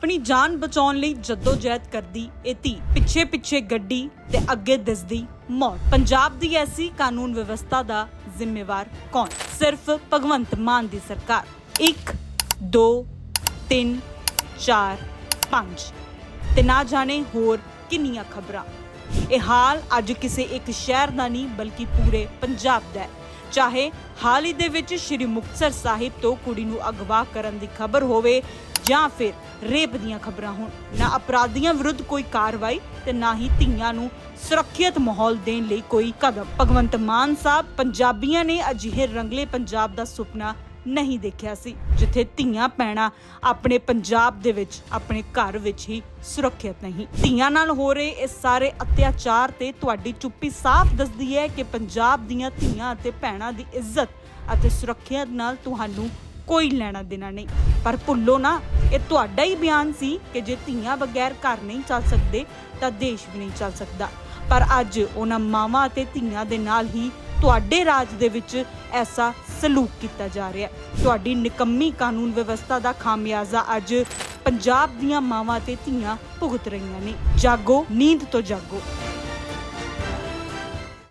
ਆਪਣੀ ਜਾਨ ਬਚਾਉਣ ਲਈ ਜਦੋਜਹਿਦ ਕਰਦੀ, ਇਹ ਧੀ ਪਿੱਛੇ ਪਿੱਛੇ ਗੱਡੀ ਤੇ ਅੱਗੇ ਦਿਸਦੀ ਮੌਤ। ਪੰਜਾਬ ਦੀ ਐਸੀ ਕਾਨੂੰਨ ਵਿਵਸਥਾ ਦਾ ਜ਼ਿੰਮੇਵਾਰ ਕੌਣ? ਸਿਰਫ ਭਗਵੰਤ ਮਾਨ ਦੀ ਸਰਕਾਰ। 1 2 3 4 5 ਤੇ ਨਾ ਜਾਣੇ ਹੋਰ ਕਿੰਨੀਆਂ ਖਬਰਾਂ। ਇਹ ਹਾਲ ਅੱਜ ਕਿਸੇ ਇੱਕ ਸ਼ਹਿਰ ਦਾ ਨਹੀਂ, ਬਲਕਿ ਪੂਰੇ ਪੰਜਾਬ ਦਾ ਹੈ। ਚਾਹੇ ਹਾਲ ਹੀ ਦੇ ਵਿੱਚ ਸ਼੍ਰੀ ਮੁਕਤਸਰ ਸਾਹਿਬ ਤੋਂ ਕੁੜੀ ਨੂੰ ਅਗਵਾ ਕਰਨ ਦੀ ਖਬਰ ਹੋਵੇ ਜਾਂ ਫਿਰ ਰੇਪ ਦੀਆਂ ਖਬਰਾਂ ਹੋਣ। ਨਾ ਅਪਰਾਧੀਆਂ ਵਿਰੁੱਧ ਕੋਈ ਕਾਰਵਾਈ ਤੇ ਨਾ ਹੀ ਧੀਆਂ ਨੂੰ ਸੁਰੱਖਿਅਤ ਮਾਹੌਲ ਦੇਣ ਲਈ ਕੋਈ ਕਦਮ। ਭਗਵੰਤ ਮਾਨ ਸਾਹਿਬ, ਪੰਜਾਬੀਆਂ ਨੇ ਅਜਿਹੇ ਰੰਗਲੇ ਪੰਜਾਬ ਦਾ ਸੁਪਨਾ ਨਹੀਂ ਦੇਖਿਆ ਸੀ, ਜਿੱਥੇ ਧੀਆਂ ਪੈਣਾ ਆਪਣੇ ਪੰਜਾਬ ਦੇ ਵਿੱਚ, ਆਪਣੇ ਘਰ ਵਿੱਚ ਹੀ ਸੁਰੱਖਿਅਤ ਨਹੀਂ। ਧੀਆਂ ਨਾਲ ਹੋ ਰਹੇ ਇਸ ਸਾਰੇ ਅਤਿਆਚਾਰ ਤੇ ਤੁਹਾਡੀ ਚੁੱਪੀ ਸਾਫ਼ ਦੱਸਦੀ ਹੈ ਕਿ ਪੰਜਾਬ ਦੀਆਂ ਧੀਆਂ ਅਤੇ ਭੈਣਾਂ ਦੀ ਇੱਜ਼ਤ ਅਤੇ ਸੁਰੱਖਿਆ ਨਾਲ ਤੁਹਾਨੂੰ ਕੋਈ ਲੈਣਾ ਦੇਣਾ ਨਹੀਂ। ਪਰ ਭੁੱਲੋ ਨਾ, ਇਹ ਤੁਹਾਡਾ ਹੀ ਬਿਆਨ ਸੀ ਕਿ ਜੇ ਧੀਆਂ ਬਗੈਰ ਘਰ ਨਹੀਂ ਚੱਲ ਸਕਦੇ, ਤਾਂ ਦੇਸ਼ ਵੀ ਨਹੀਂ ਚੱਲ ਸਕਦਾ। ਪਰ ਅੱਜ ਉਹਨਾਂ ਮਾਵਾਂ ਅਤੇ ਧੀਆਂ ਦੇ ਨਾਲ ਹੀ ਤੁਹਾਡੇ ਰਾਜ ਦੇ ਵਿੱਚ ਐਸਾ ਸਲੂਕ ਕੀਤਾ ਜਾ ਰਿਹਾ ਹੈ। ਤੁਹਾਡੀ ਨਿਕੰਮੀ ਕਾਨੂੰਨ ਵਿਵਸਥਾ ਦਾ ਖਾਮਿਆਜ਼ਾ ਅੱਜ ਪੰਜਾਬ ਦੀਆਂ ਮਾਵਾਂ ਤੇ ਧੀਆਂ ਭੁਗਤ ਰਹੀਆਂ ਨੇ। ਜਾਗੋ, ਨੀਂਦ ਤੋਂ ਜਾਗੋ।